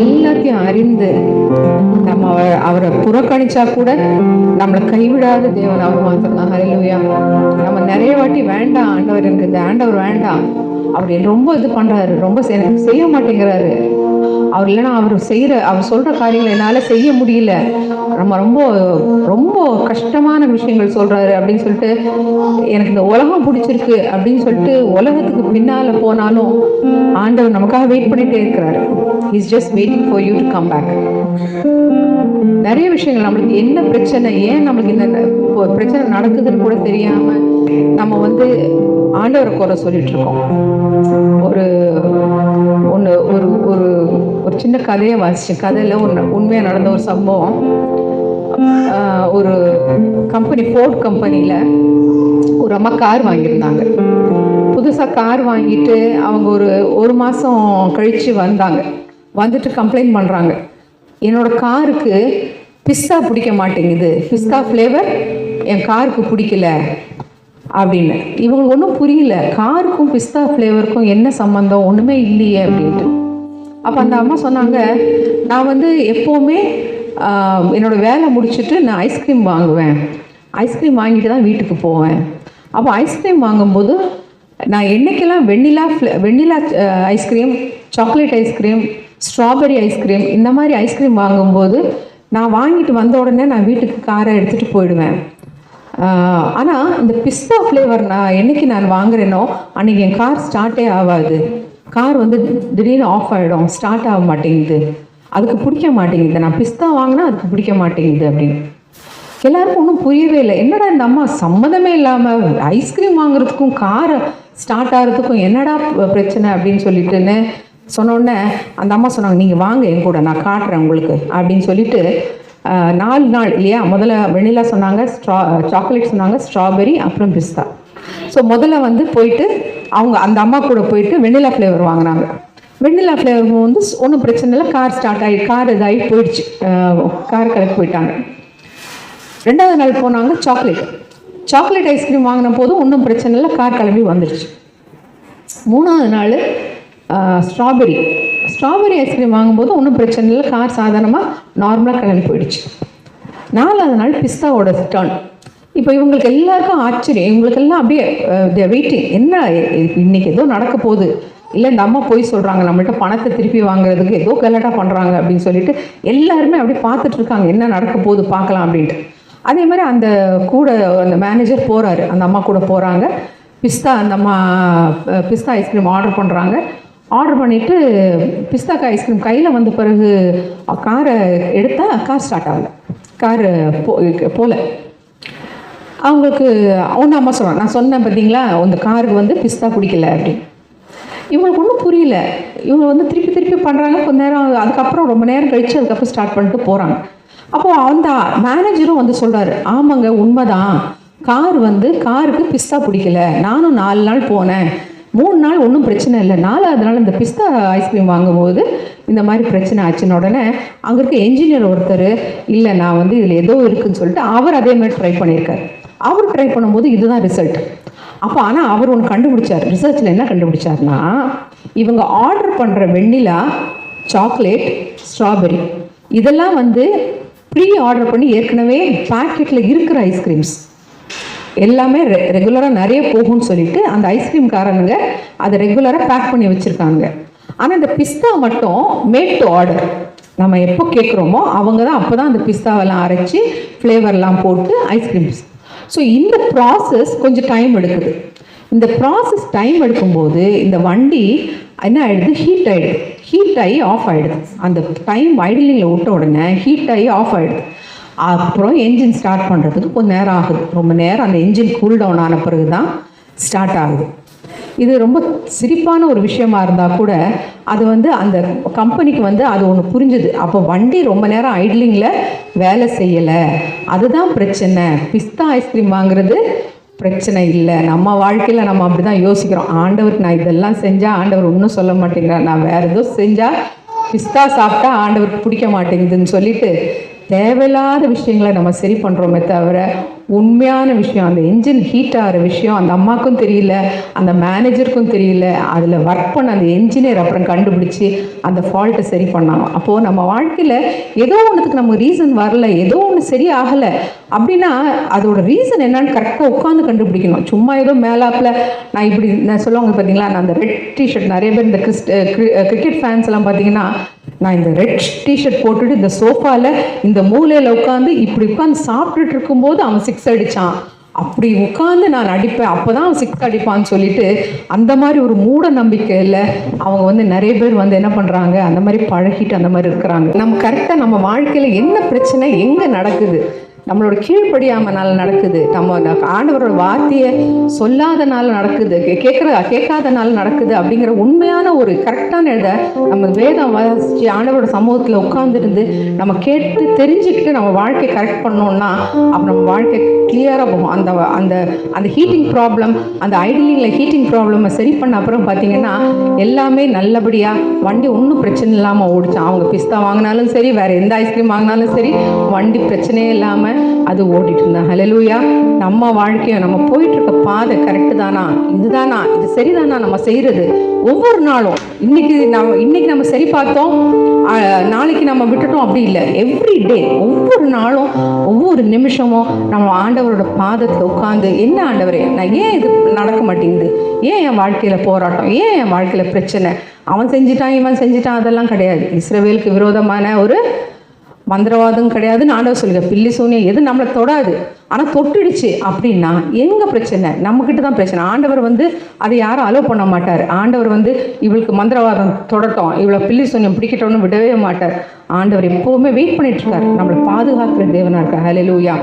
எல்லாத்தையும் அறிந்து நம்ம அவரை புறக்கணிச்சா கூட நம்மளை கைவிடாத தேவன் அவர் மாத்திரம்தான். தான் நம்ம நிறைய வாட்டி வேண்டாம் ஆண்டவர் எனக்கு இந்த ஆண்டவர் வேண்டாம். அவர் ரொம்ப இது பண்றாரு ரொம்ப எனக்கு செய்ய மாட்டேங்கிறாரு. அவர் இல்லைன்னா அவர் செய்யற அவர் சொல்ற காரியங்களை என்னால செய்ய முடியல. ரொம்ப ரொம்ப ரொம்ப கஷ்டமான விஷயங்கள் சொல்கிறாரு அப்படின்னு சொல்லிட்டு எனக்கு இந்த உலகம் பிடிச்சிருக்கு அப்படின்னு சொல்லிட்டு உலகத்துக்கு பின்னால் போனாலும் ஆண்டவர் நமக்காக வெயிட் பண்ணிகிட்டே இருக்கிறாரு. Is just waiting for you to come back நிறைய விஷயங்கள் நம்மளுக்கு என்ன பிரச்சனை ஏன் நம்மளுக்கு இந்த இப்போ பிரச்சனை நடக்குதுன்னு கூட தெரியாமல் நம்ம வந்து ஆண்டவரை குறை சொல்லிட்டு இருக்கோம். ஒரு ஒன்று ஒரு ஒரு ஒரு சின்ன கதையை வாசிச்சேன். கதையில் ஒன்று உண்மையாக நடந்த ஒரு சம்பவம். ஒரு கம்பெனி ஃபோர்ட் கம்பெனியில் ஒரு அம்மா கார் வாங்கியிருந்தாங்க. புதுசாக கார் வாங்கிட்டு அவங்க ஒரு ஒரு மாதம் கழித்து வந்தாங்க. வந்துட்டு கம்ப்ளைண்ட் பண்ணுறாங்க என்னோட காருக்கு பிஸ்தா பிடிக்க மாட்டேங்குது. பிஸ்தா ஃப்ளேவர் என் காருக்கு பிடிக்கல அப்படின்னு. இவங்களுக்கு ஒன்றும் புரியல. காருக்கும் பிஸ்தா ஃப்ளேவருக்கும் என்ன சம்மந்தம் ஒன்றுமே இல்லையே அப்படின்ட்டு. அப்போ அந்த அம்மா சொன்னாங்க நான் வந்து எப்போவுமே என்னோடய என்னோட வேலை முடிச்சுட்டு நான் ஐஸ்கிரீம் வாங்குவேன். ஐஸ்கிரீம் வாங்கிட்டு தான் வீட்டுக்கு போவேன். அப்போ ஐஸ்கிரீம் வாங்கும்போது நான் என்னைக்கெல்லாம் vanilla flavour vanilla ice cream chocolate ice cream strawberry ice cream இந்த மாதிரி ஐஸ்கிரீம் வாங்கும்போது நான் வாங்கிட்டு வந்த உடனே நான் வீட்டுக்கு காரை எடுத்துகிட்டு போயிடுவேன். ஆனால் இந்த பிஸ்தா ஃப்ளேவர் நான் என்னைக்கு நான் வாங்குறேனோ அன்னைக்கு என் கார் ஸ்டார்ட்டே ஆகாது. கார் வந்து திடீர்னு ஆஃப் ஆகிடும் ஸ்டார்ட் ஆக மாட்டேங்குது. அதுக்கு பிடிக்க மாட்டேங்குது. நான் பிஸ்தா வாங்கினா அதுக்கு பிடிக்க மாட்டேங்குது அப்படின்னு. எல்லாருக்கும் ஒன்றும் புரியவே இல்லை. என்னடா இந்த அம்மா சம்மந்தமே இல்லாமல் ஐஸ்கிரீம் வாங்குறதுக்கும் காரை ஸ்டார்ட் ஆகிறதுக்கும் என்னடா பிரச்சனை அப்படின்னு சொல்லிட்டுன்னு சொன்னோடனே அந்த அம்மா சொன்னாங்க நீங்கள் வாங்க என் கூட நான் காட்டுறேன் உங்களுக்கு அப்படின்னு சொல்லிட்டு நாலு நாள் இல்லையா? முதல்ல வெண்ணிலா சொன்னாங்க ஸ்ட்ரா சாக்லேட் சொன்னாங்க ஸ்ட்ராபெரி அப்புறம் பிஸ்தா. ஸோ முதல்ல வந்து போயிட்டு அவங்க அந்த அம்மா கூட போயிட்டு வெண்ணிலா ஃப்ளேவர் வாங்கினாங்க. வெண்ணிலா ஃப்ளேவர் வந்து ஒன்றும் பிரச்சனை இல்லை. கார் ஸ்டார்ட் ஆகி கார் இதாகி போயிடுச்சு. கார் கலக்கு போயிட்டாங்க. ரெண்டாவது நாள் போனாங்க சாக்லேட் சாக்லேட் ஐஸ்கிரீம் வாங்கின போது ஒன்றும் பிரச்சனை இல்லை கார் கிளம்பி வந்துடுச்சு மூணாவது நாள் ஸ்ட்ராபெரி ஸ்ட்ராபெரி ஐஸ்கிரீம் வாங்கும்போது ஒன்றும் பிரச்சனை இல்லை கார் சாதாரணமாக நார்மலாக கிளம்பி போயிடுச்சு. நாலாவது நாள் பிஸ்தாவோட டர்ன் இப்போ இவங்களுக்கு எல்லாருக்கும் ஆச்சரியம். இவங்களுக்கெல்லாம் அப்படியே வெயிட்டிங் என்ன இன்னைக்கு ஏதோ நடக்க போகுது. இல்லை இந்த அம்மா போய் சொல்கிறாங்க நம்மள்ட்ட பணத்தை திருப்பி வாங்குறதுக்கு ஏதோ கலட்டாக பண்ணுறாங்க அப்படின்னு சொல்லிட்டு எல்லாருமே அப்படியே பார்த்துட்டு இருக்காங்க. என்ன நடக்க போகுது பார்க்கலாம் அப்படின்ட்டு. அதே மாதிரி அந்த கூட அந்த மேனேஜர் போகிறாரு அந்த அம்மா கூட போகிறாங்க பிஸ்தா அந்த அம்மா பிஸ்தா ஐஸ்கிரீம் ஆர்டர் பண்ணுறாங்க ஆர்டர் பண்ணிவிட்டு பிஸ்தாக்கா ஐஸ்கிரீம் கையில் வந்த பிறகு காரை எடுத்தால் கார் ஸ்டார்ட் ஆகல. கார் போ போகல அவங்களுக்கு ஒன்று அம்மா சொல்கிறாங்க நான் சொன்னேன் பார்த்தீங்களா அந்த காருக்கு வந்து பிஸ்தா பிடிக்கல அப்படின்னு. இவங்களுக்கு ஒன்றும் புரியல. இவங்க வந்து திருப்பி திருப்பி பண்ணுறாங்க கொஞ்ச நேரம் அதுக்கப்புறம் ரொம்ப நேரம் கழித்து அதுக்கப்புறம் ஸ்டார்ட் பண்ணிட்டு போகிறாங்க அப்போது அந்த மேனேஜரும் வந்து சொல்கிறாரு ஆமாங்க உண்மைதான். கார் வந்து காருக்கு பிஸ்தா பிடிக்கல. நானும் நாலு நாள் போனேன். மூணு நாள் ஒன்றும் பிரச்சனை இல்லை. நாலாவது நாள் இந்த பிஸ்தா ஐஸ்கிரீம் வாங்கும்போது இந்த மாதிரி பிரச்சனை ஆச்சுன்னு உடனே அங்கே இருக்க என்ஜினியர் ஒருத்தர் இல்லை நான் வந்து இதில் ஏதோ இருக்குன்னு சொல்லிட்டு அவர் அதே மாதிரி ட்ரை பண்ணியிருக்காரு. அவர் ட்ரை பண்ணும்போது இதுதான் ரிசல்ட் அப்போ ஆனால் அவர் ஒன்று கண்டுபிடிச்சார். ரிசர்ச்சில் என்ன கண்டுபிடிச்சார்னா இவங்க ஆர்டர் பண்ணுற வெண்ணிலா சாக்லேட் ஸ்ட்ராபெரி இதெல்லாம் வந்து ப்ரீ ஆர்டர் பண்ணி ஏற்கனவே பேக்கெட்டில் இருக்கிற ஐஸ்கிரீம்ஸ் எல்லாமே ரெ ரெகுலராக நிறைய போகும்னு சொல்லிட்டு அந்த ஐஸ்கிரீம்காரனுங்க அதை ரெகுலராக பேக் பண்ணி வச்சுருக்காங்க. ஆனால் இந்த பிஸ்தா மட்டும் மேட் டு ஆர்டர் நம்ம எப்போ கேட்குறோமோ அவங்க தான் அப்போ தான் அந்த பிஸ்தாவெல்லாம் அரைச்சி ஃப்ளேவர்லாம் போட்டு ஐஸ்கிரீம்ஸ் ஸோ இந்த ப்ராசஸ் கொஞ்சம் டைம் எடுக்குது. இந்த ப்ராசஸ் டைம் எடுக்கும்போது இந்த வண்டி என்ன ஆகிடுது ஹீட் ஆகிடுது ஹீட் ஆகி ஆஃப் ஆகிடுது அந்த டைம் ஐடிலிங்கில் விட்ட உடனே ஹீட் ஆகி ஆஃப் ஆகிடுது அப்புறம் என்ஜின் ஸ்டார்ட் பண்ணுறதுக்கு கொஞ்சம் நேரம் ஆகுது. ரொம்ப நேரம் அந்த என்ஜின் கூல் டவுன் ஆன பிறகு தான் ஸ்டார்ட் ஆகுது. இது ரொம்ப சிரிப்பான ஒரு விஷயமா இருந்தால் கூட அது வந்து அந்த கம்பெனிக்கு வந்து அது ஒன்று புரிஞ்சுது. அப்போ வண்டி ரொம்ப நேரம் ஐட்லிங்கில் வேலை செய்யலை. அதுதான் பிரச்சனை. பிஸ்தா ஐஸ்கிரீம் வாங்குறது பிரச்சனை இல்லை. நம்ம வாழ்க்கையில் நம்ம அப்படி தான் யோசிக்கிறோம். ஆண்டவருக்கு நான் இதெல்லாம் செஞ்சால் ஆண்டவர் ஒன்றும் சொல்ல மாட்டேங்கிறார். நான் வேறு ஏதோ செஞ்சால் பிஸ்தா சாப்பிட்டா ஆண்டவருக்கு பிடிக்க மாட்டேங்குதுன்னு சொல்லிட்டு தேவையில்லாத விஷயங்களை நம்ம சரி பண்ணுறோமே தவிர உண்மையான விஷயம் அந்த என்ஜின் ஹீட் ஆகிற விஷயம் அந்த அம்மாக்கும் தெரியல அந்த மேனேஜருக்கும் தெரியல அதில் ஒர்க் பண்ண அந்த என்ஜினியர் அப்புறம் கண்டுபிடிச்சி அந்த ஃபால்ட்டை சரி பண்ணாங்க. அப்போது நம்ம வாழ்க்கையில் ஏதோ ஒன்றுத்துக்கு நமக்கு ரீசன் வரல ஏதோ ஒன்று சரி ஆகலை அப்படின்னா அதோட ரீசன் என்னன்னு கரெக்டாக உட்காந்து கண்டுபிடிக்கணும். சும்மா ஏதோ மேலாப்பில் நான் இப்படி நான் சொல்லுவாங்க பார்த்தீங்களா நான் அந்த ரெட் டிஷர்ட் நிறைய பேர் இந்த கிறிஸ்ட் கிரிக்கெட் ஃபேன்ஸ் எல்லாம் பார்த்தீங்கன்னா நான் இந்த ரெட் டிஷர்ட் போட்டுட்டு இந்த சோஃபாவில் இந்த மூலையில் உட்காந்து இப்படி உட்காந்து சாப்பிட்டுட்டு இருக்கும்போது அவன் சிக்ஸ் அடித்தான் அப்படி உட்காந்து நான் அடிப்பேன். அப்போ தான் அவன் சிக்ஸ் அடிப்பான்னு சொல்லிட்டு அந்த மாதிரி ஒரு மூட நம்பிக்கையில் அவங்க வந்து நிறைய பேர் வந்து என்ன பண்ணுறாங்க அந்த மாதிரி பழகிட்டு அந்த மாதிரி இருக்கிறாங்க. நம்ம கரெக்டாக நம்ம வாழ்க்கையில் என்ன பிரச்சனை எங்கே நடக்குது? நம்மளோட கீழ்ப்படியாமனால நடக்குது. நம்ம ஆண்டவரோட வார்த்தையை சொல்லாதனால நடக்குது. கேட்குற கேட்காதனால நடக்குது அப்படிங்கிற உண்மையான ஒரு கரெக்டான இதை நம்ம வேதம் வாசிச்சு ஆண்டவரோட சமூகத்தில் உட்காந்துருந்து நம்ம கேட்டு தெரிஞ்சுக்கிட்டு நம்ம வாழ்க்கையை கரெக்ட் பண்ணோம்னா அப்போ நம்ம வாழ்க்கை கிளியராக போகும். அந்த அந்த அந்த ஹீட்டிங் ப்ராப்ளம் அந்த ஐடியலிங்கில் ஹீட்டிங் ப்ராப்ளமை சரி பண்ண அப்புறம் பார்த்தீங்கன்னா எல்லாமே நல்லபடியாக வண்டி ஒன்றும் பிரச்சனை இல்லாமல் ஓடிச்சான் அவங்க பிஸ்தா வாங்கினாலும் சரி வேறு எந்த ஐஸ்கிரீம் வாங்கினாலும் சரி வண்டி பிரச்சனையே இல்லாமல் அது ஓடிட்டு இருந்தாங்க ஹலலூயா நம்ம வாழ்க்கையும் நம்ம போயிட்டு இருக்க பாதை கரெக்டு தானா? இதுதானா? இது சரிதானா நம்ம செய்கிறது ஒவ்வொரு நாளும். இன்னைக்கு நம்ம இன்னைக்கு நம்ம சரி பார்த்தோம். நாளைக்கு நம்ம விட்டுட்டோம். அப்படி இல்லை. எவ்ரி டே ஒவ்வொரு நாளும் ஒவ்வொரு நிமிஷமும் நம்ம ஆண்டவரோட பாதத்தில் உட்காந்து என்ன ஆண்டவரே நான் ஏன் இது நடக்க மாட்டேங்குது? ஏன் என் வாழ்க்கையில் போராட்டம்? ஏன் என் வாழ்க்கையில் பிரச்சனை? அவன் செஞ்சிட்டான் இவன் செஞ்சிட்டான் அதெல்லாம் கிடையாது. இஸ்ரவேலுக்கு விரோதமான ஒரு மந்திரவாதம் கிடையாதுன்னு ஆண்டவர் சொல்லுங்க பில்லி சூனியம் எது நம்மளை தொடாது. ஆனால் தொட்டுடுச்சு அப்படின்னா எங்க பிரச்சனை? நம்மக்கிட்ட தான் பிரச்சனை. ஆண்டவர் வந்து அதை யாரும் அலோவ் பண்ண மாட்டார். ஆண்டவர் வந்து இவளுக்கு மந்திரவாதம் தொடட்டும். இவ்வளோ பில்லி சூன்யம் பிடிக்கட்டோன்னு விடவே மாட்டார். ஆண்டவர் எப்போவுமே வெயிட் பண்ணிட்டு இருக்கார். நம்மளை பாதுகாக்கிற தேவனா இருக்கார். லூயா